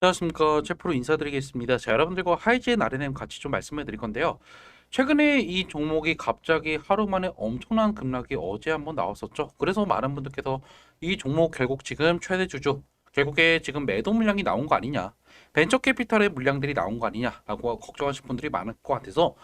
안녕하십니까. 최프로 인사드리겠습니다. 자, 여러분들과 하이젠 RNM 같이 좀 말씀해 드릴 건데요. 최근에 이 종목이 갑자기 하루 만에 엄청난 급락이 어제 한번 나왔었죠. 그래서 많은 분들께서 이 종목 결국 지금 최대 주주, 결국에 지금 매도 물량이 나온 거 아니냐, 벤처 캐피탈의 물량들이 나온 거 아니냐라고 걱정하실 분들이 많을 것 같아서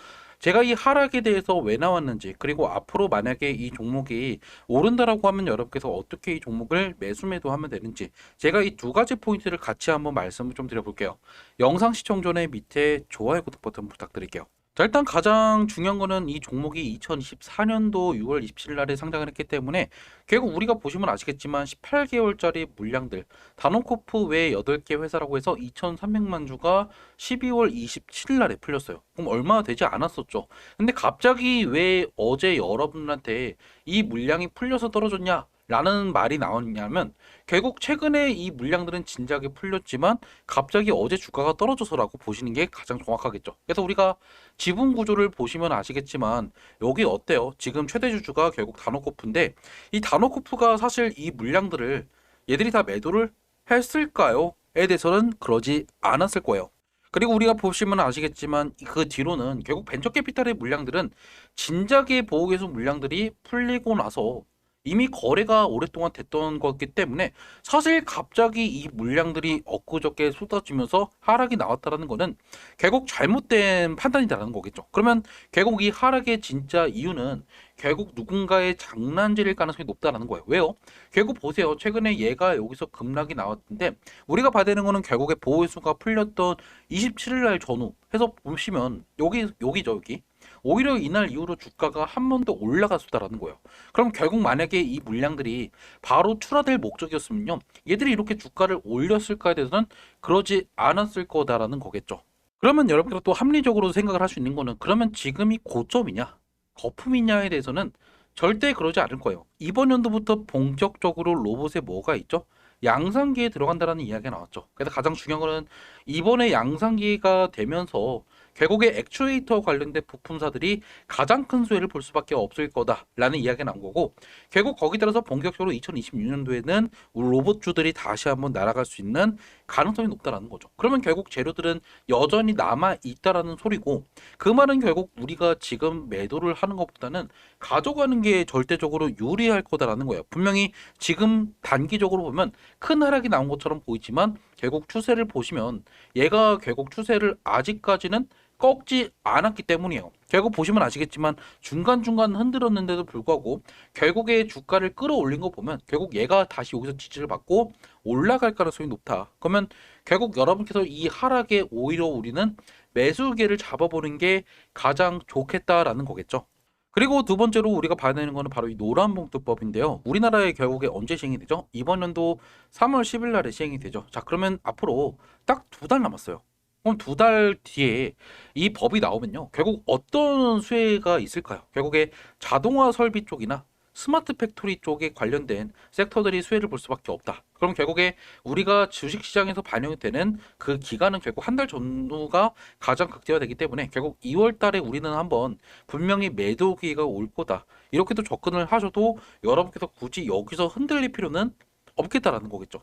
제가 이 하락에 대해서 왜 나왔는지 그리고 앞으로 만약에 이 종목이 오른다라고 하면 여러분께서 어떻게 이 종목을 매수 매도하면 되는지 제가 이 두 가지 포인트를 같이 한번 말씀을 좀 드려볼게요. 영상 시청 전에 밑에 좋아요 구독 버튼 부탁드릴게요. 자, 일단 가장 중요한 거는 이 종목이 2024년도 6월 27일 날에 상장을 했기 때문에 결국 우리가 보시면 아시겠지만 18개월짜리 물량들 다노코프 외 8개 회사라고 해서 2,300만 주가 12월 27일 날에 풀렸어요. 그럼 얼마 되지 않았었죠. 근데 갑자기 왜 어제 여러분한테 이 물량이 풀려서 떨어졌냐? 라는 말이 나왔냐면 결국 최근에 이 물량들은 진작에 풀렸지만 갑자기 어제 주가가 떨어져서라고 보시는 게 가장 정확하겠죠. 그래서 우리가 지분 구조를 보시면 아시겠지만 여기 어때요? 지금 최대 주주가 결국 다노코프인데 이 다노코프가 사실 이 물량들을 얘들이 다 매도를 했을까요? 에 대해서는 그러지 않았을 거예요. 그리고 우리가 보시면 아시겠지만 그 뒤로는 결국 벤처 캐피탈의 물량들은 진작에 보호계속 물량들이 풀리고 나서 이미 거래가 오랫동안 됐던 거기 때문에 사실 갑자기 이 물량들이 엊그저께 쏟아지면서 하락이 나왔다라는 거는 결국 잘못된 판단이다라는 거겠죠. 그러면 결국 이 하락의 진짜 이유는 결국 누군가의 장난질일 가능성이 높다라는 거예요. 왜요? 결국 보세요. 최근에 얘가 여기서 급락이 나왔는데 우리가 봐야 되는 거는 결국에 보호수가 풀렸던 27일 날 전후 해서 보시면 여기 여기죠 여기 오히려 이날 이후로 주가가 한 번 더 올라갔었다라는 거예요. 그럼 결국 만약에 이 물량들이 바로 출하될 목적이었으면요. 얘들이 이렇게 주가를 올렸을까에 대해서는 그러지 않았을 거다라는 거겠죠. 그러면 여러분들 또 합리적으로 생각을 할 수 있는 거는 그러면 지금이 고점이냐, 거품이냐에 대해서는 절대 그러지 않을 거예요. 이번 연도부터 본격적으로 로봇에 뭐가 있죠? 양산기에 들어간다라는 이야기가 나왔죠. 그래서 가장 중요한 거는 이번에 양산기가 되면서 결국에 액추에이터 관련된 부품사들이 가장 큰 수혜를 볼 수밖에 없을 거다라는 이야기가 나온 거고 결국 거기 따라서 본격적으로 2026년도에는 로봇주들이 다시 한번 날아갈 수 있는 가능성이 높다라는 거죠. 그러면 결국 재료들은 여전히 남아 있다라는 소리고 그 말은 결국 우리가 지금 매도를 하는 것보다는 가져가는 게 절대적으로 유리할 거다라는 거예요. 분명히 지금 단기적으로 보면 큰 하락이 나온 것처럼 보이지만 결국 추세를 보시면 얘가 결국 추세를 아직까지는 꺾지 않았기 때문이에요. 결국 보시면 아시겠지만 중간중간 흔들었는데도 불구하고 결국에 주가를 끌어올린 거 보면 결국 얘가 다시 여기서 지지를 받고 올라갈 가능성이 높다. 그러면 결국 여러분께서 이 하락에 오히려 우리는 매수기를 잡아보는 게 가장 좋겠다라는 거겠죠. 그리고 두 번째로 우리가 봐야 되는 거는 바로 이 노란봉투법인데요. 우리나라에 결국에 언제 시행이 되죠? 이번 연도 3월 10일 날에 시행이 되죠. 자, 그러면 앞으로 딱 두 달 남았어요. 그럼 두 달 뒤에 이 법이 나오면요. 결국 어떤 수혜가 있을까요? 결국에 자동화 설비 쪽이나 스마트 팩토리 쪽에 관련된 섹터들이 수혜를 볼 수밖에 없다. 그럼 결국에 우리가 주식 시장에서 반영이 되는 그 기간은 결국 한 달 전후가 가장 극대화되기 때문에 결국 2월 달에 우리는 한번 분명히 매도 기회가 올 거다. 이렇게도 접근을 하셔도 여러분께서 굳이 여기서 흔들릴 필요는 없겠다라는 거겠죠.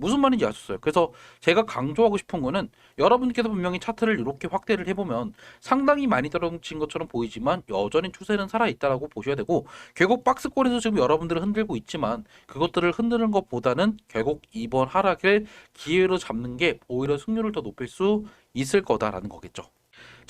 무슨 말인지 아셨어요? 그래서 제가 강조하고 싶은 거는 여러분께서 분명히 차트를 이렇게 확대를 해보면 상당히 많이 떨어진 것처럼 보이지만 여전히 추세는 살아있다라고 보셔야 되고 결국 박스권에서 지금 여러분들은 흔들고 있지만 그것들을 흔드는 것보다는 결국 이번 하락을 기회로 잡는 게 오히려 승률을 더 높일 수 있을 거다라는 거겠죠.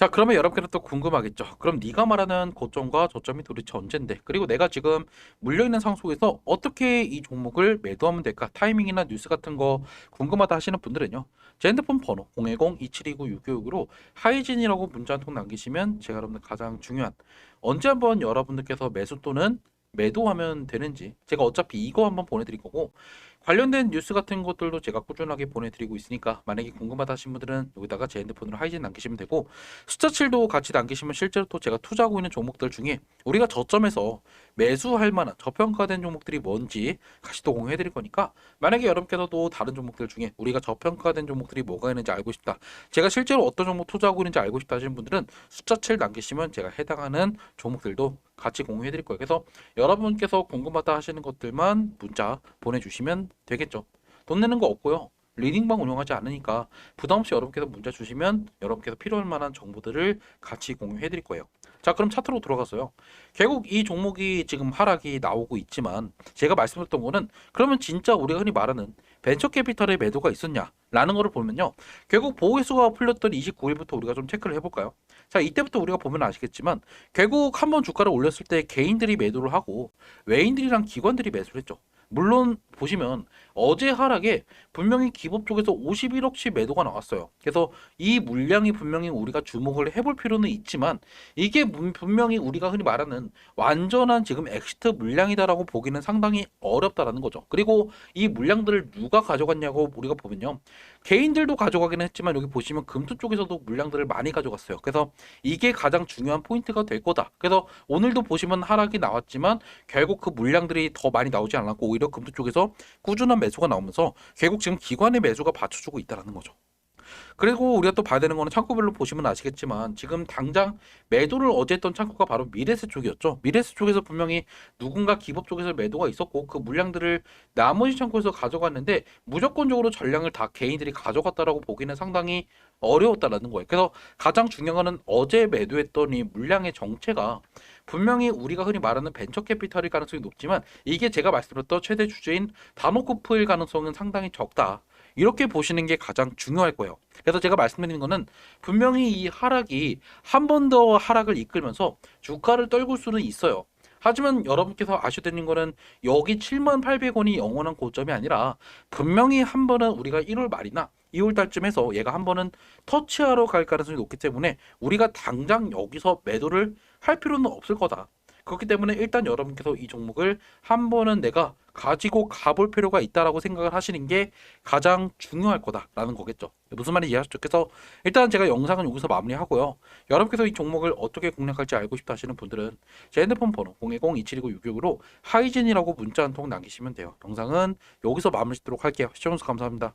자, 그러면 여러분께는 또 궁금하겠죠. 그럼 네가 말하는 고점과 저점이 도대체 언젠데? 그리고 내가 지금 물려있는 상 속에서 어떻게 이 종목을 매도하면 될까? 타이밍이나 뉴스 같은 거 궁금하다 하시는 분들은요. 제 핸드폰 번호 010-2729-696으로 하이진이라고 문자 한 통 남기시면 제가 여러분들 가장 중요한 언제 한번 여러분들께서 매수 또는 매도하면 되는지 제가 어차피 이거 한번 보내드릴 거고 관련된 뉴스 같은 것들도 제가 꾸준하게 보내드리고 있으니까 만약에 궁금하다 하신 분들은 여기다가 제 핸드폰으로 하이진 남기시면 되고 숫자 7도 같이 남기시면 실제로 또 제가 투자하고 있는 종목들 중에 우리가 저점에서 매수할 만한 저평가된 종목들이 뭔지 같이 또 공유해 드릴 거니까 만약에 여러분께서도 다른 종목들 중에 우리가 저평가된 종목들이 뭐가 있는지 알고 싶다 제가 실제로 어떤 종목 투자하고 있는지 알고 싶다 하시는 분들은 숫자 7 남기시면 제가 해당하는 종목들도 같이 공유해 드릴 거예요 그래서 여러분께서 궁금하다 하시는 것들만 문자 보내주시면 되겠죠 돈 내는 거 없고요 리딩방 운영하지 않으니까 부담 없이 여러분께서 문자 주시면 여러분께서 필요할 만한 정보들을 같이 공유해 드릴 거예요. 자, 그럼 차트로 들어가서요. 결국 이 종목이 지금 하락이 나오고 있지만 제가 말씀드렸던 거는 그러면 진짜 우리가 흔히 말하는 벤처 캐피털의 매도가 있었냐라는 거를 보면요. 결국 보호개수가 풀렸던 29일부터 우리가 좀 체크를 해볼까요? 자, 이때부터 우리가 보면 아시겠지만 결국 한번 주가를 올렸을 때 개인들이 매도를 하고 외인들이랑 기관들이 매수를 했죠. 물론 보시면 어제 하락에 분명히 기법 쪽에서 51억씩 매도가 나왔어요. 그래서 이 물량이 분명히 우리가 주목을 해볼 필요는 있지만 이게 문- 분명히 우리가 흔히 말하는 완전한 지금 엑시트 물량이다라고 보기는 상당히 어렵다라는 거죠. 그리고 이 물량들을 누가 가져갔냐고 우리가 보면요. 개인들도 가져가긴 했지만 여기 보시면 금투 쪽에서도 물량들을 많이 가져갔어요. 그래서 이게 가장 중요한 포인트가 될 거다. 그래서 오늘도 보시면 하락이 나왔지만 결국 그 물량들이 더 많이 나오지 않았고 오히려 금투 쪽에서 꾸준한 매수가 나오면서 결국 지금 기관의 매수가 받쳐주고 있다라는 거죠. 그리고 우리가 또 봐야 되는 거는 창구별로 보시면 아시겠지만 지금 당장 매도를 어제 했던 창구가 바로 미래세 쪽이었죠. 미래세 쪽에서 분명히 누군가 기법 쪽에서 매도가 있었고 그 물량들을 나머지 창구에서 가져갔는데 무조건적으로 전량을 다 개인들이 가져갔다라고 보기는 상당히 어려웠다라는 거예요. 그래서 가장 중요한 거는 어제 매도했던 이 물량의 정체가 분명히 우리가 흔히 말하는 벤처 캐피탈일 가능성이 높지만 이게 제가 말씀드렸던 최대 주제인 다노코프일 가능성은 상당히 적다. 이렇게 보시는 게 가장 중요할 거예요. 그래서 제가 말씀드리는 거는 분명히 이 하락이 한 번 더 하락을 이끌면서 주가를 떨굴 수는 있어요. 하지만 여러분께서 아셔야 되는 거는 여기 78,800원이 영원한 고점이 아니라 분명히 한 번은 우리가 1월 말이나 2월 달쯤에서 얘가 한 번은 터치하러 갈 가능성이 높기 때문에 우리가 당장 여기서 매도를 할 필요는 없을 거다. 그렇기 때문에 일단 여러분께서 이 종목을 한 번은 내가 가지고 가볼 필요가 있다라고 생각을 하시는 게 가장 중요할 거다라는 거겠죠. 무슨 말인지 이해하셨죠? 그래서 일단 제가 영상은 여기서 마무리하고요. 여러분께서 이 종목을 어떻게 공략할지 알고 싶다 하시는 분들은 제 핸드폰 번호 010-2729-666으로 하이젠이라고 문자 한 통 남기시면 돼요. 영상은 여기서 마무리 짓도록 할게요. 시청해주셔서 감사합니다.